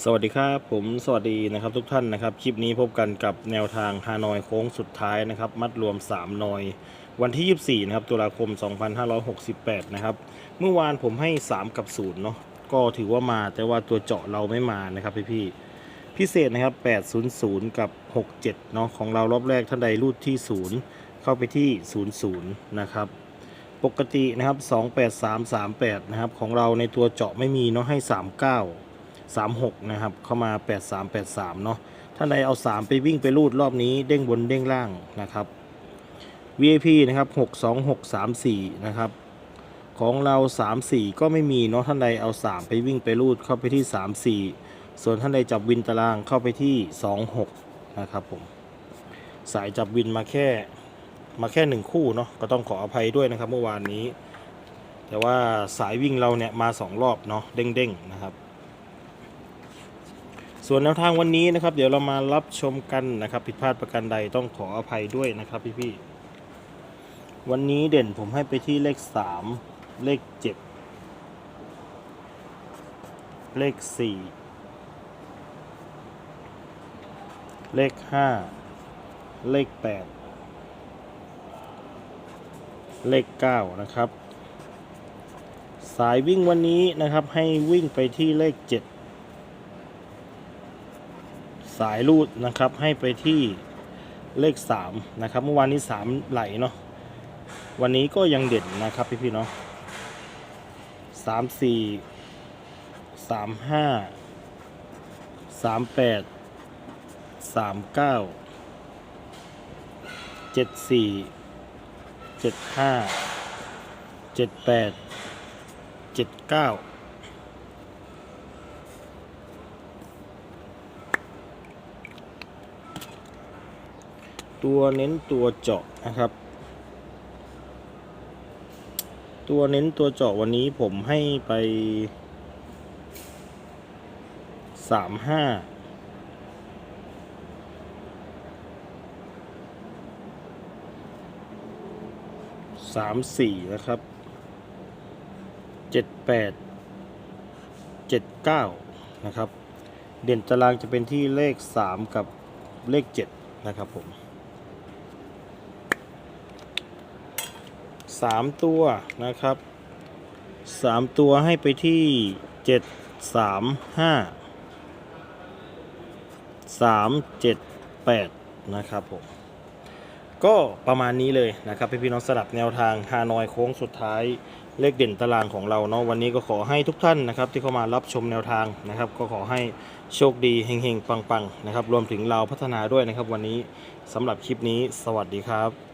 สวัสดีครับผมสวัสดีนะครับทุกท่านนะครับ คลิปนี้พบกันกับแนวทางฮานอยโค้งสุดท้ายนะครับ มัดรวม 3 นอย วันที่ 24 นะครับตุลาคม 2568 นะครับ เมื่อวานผมให้ 3 กับ 0 เนาะก็ถือว่ามาแต่ว่าตัวเจาะเราไม่มานะครับพี่พี่พิเศษนะครับ 800 กับ 67 เนาะของเรารอบแรกท่านใดรูดที่ 0 เข้าไปที่ 00 นะครับปกตินะครับ 28338 นะครับของเราในตัวเจาะไม่มีเนาะให้ 39 36 นะครับ เข้ามา 8383 เนาะท่านใดเอา 3 ไปวิ่งไปรูดรอบนี้เด้งบนเด้งล่างนะครับ VIP นะครับ 62634 นะครับ ของเรา 34 ก็ไม่มีเนาะท่านใดเอา 3 ไปวิ่งไปรูดเข้าไปที่ 34 ส่วนท่านใดจับวินตารางเข้าไปที่ 26 นะครับผมสายจับวินมาแค่มาแค่หนึ่งคู่เนาะก็ต้องขออภัยด้วยนะครับเมื่อวานนี้ แต่ว่าสายวิ่งเราเนี่ยมาสองรอบเนาะเด้งๆนะครับ ส่วนแนวทางวันนี้นะครับ เดี๋ยวเรามารับชมกันนะครับ ผิดพลาดประการใดต้องขออภัยด้วยนะครับพี่ๆวันนี้เด่นผมให้ไปที่เลขสามเลขเจ็ดเลขสี่เลขห้าเลขแปดเลข 9 นะครับ สายวิ่งวันนี้นะครับให้วิ่งไปที่เลข 7 สายรูดนะครับให้ไปที่เลข 3 นะครับ เมื่อวานนี้ 3 ไหลเนาะวันนี้ก็ยังเด่นนะครับพี่พี่เนาะสามสี่สามห้าสามแปดสามเก้าเจ็ดสี่เจ็ดห้าเจ็ดแปดเจ็ดเก้า ตัวเน้นตัวเจาะนะครับ ตัวเน้นตัวเจาะวันนี้ผมให้ไปสามห้าสามสี่นะครับเจ็ดแปดเจ็ดเก้านะครับ เด่นตารางจะเป็นที่เลขสามกับเลขเจ็ดนะครับผม สามตัวนะครับสามตัวให้ไปที่เจ็ดสามห้าสามเจ็ดแปดนะครับผมก็ประมาณนี้เลยนะครับพี่พี่ๆน้องสลับแนวทางฮานอยโค้งสุดท้ายเลขเด่นตารางของเราเนาะวันนี้ก็ขอให้ทุกท่านนะครับที่เข้ามารับชมแนวทางนะครับ ก็ขอให้โชคดีเฮงๆ ปังๆนะครับรวมถึงเราพัฒนาด้วยนะครับ วันนี้สำหรับคลิปนี้สวัสดีครับ